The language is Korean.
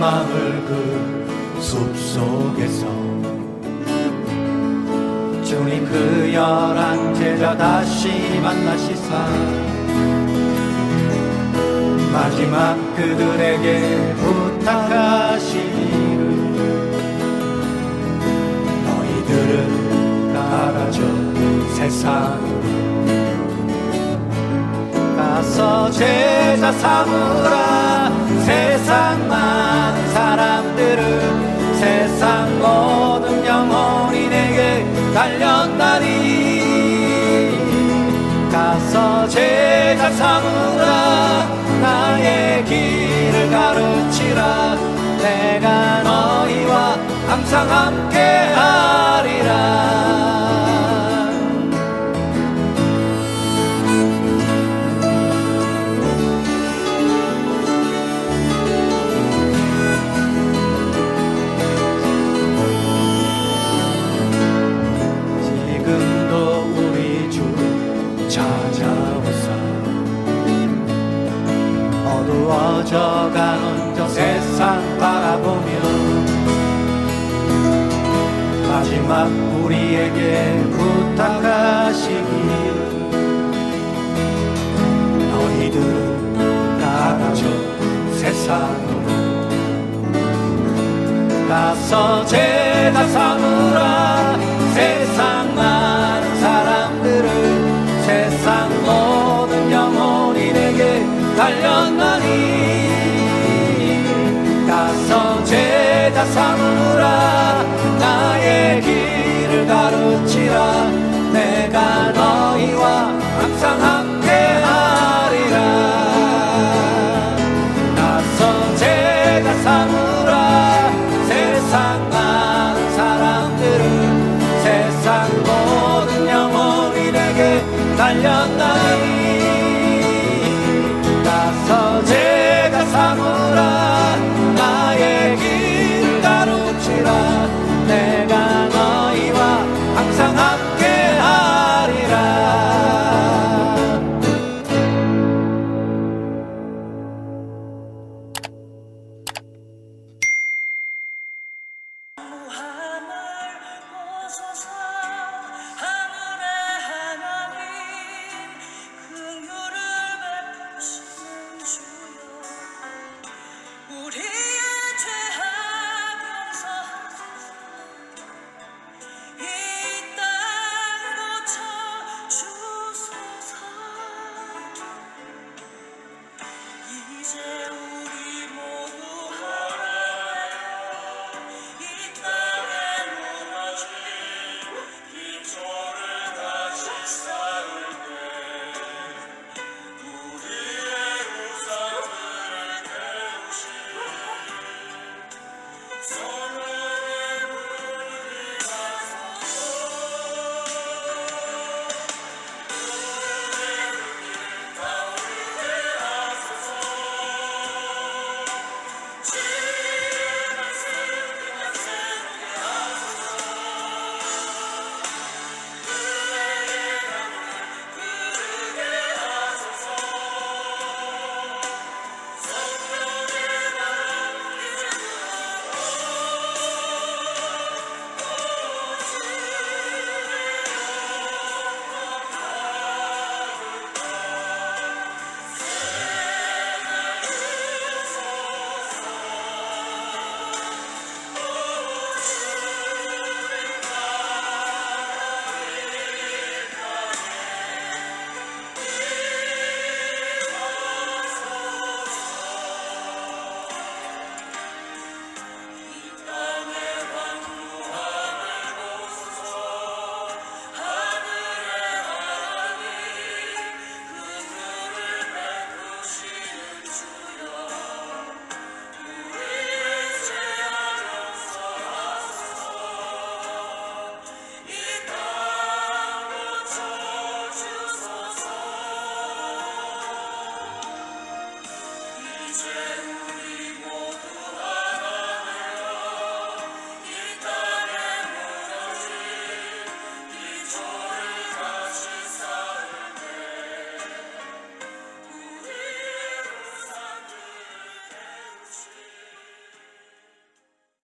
마을 그 숲속에서 주님 그 열한 제자 다시 만나시사 마지막 그들에게 부탁하시기를 너희들은 나가죠 세상으로. 가서 제자 삼으라 세상 많은 사람들은 세상 모든 영혼이 내게 달렸나니. 가서 제자 삼으라 나의 길을 가르치라. 내가 너희와 항상 함께하리라 찾아오사. 어두워져가는 저 세상 바라보며 마지막 우리에게 부탁하시기를 너희들은 나가죠 세상으로. 가서 제가 삼으라 가르치라 내가 너희와 항상 함께하리라. 나서 제가 삼으라. 세상 많은 사람들을 세상 모든 영혼이 내게 달렸나니. 나서 제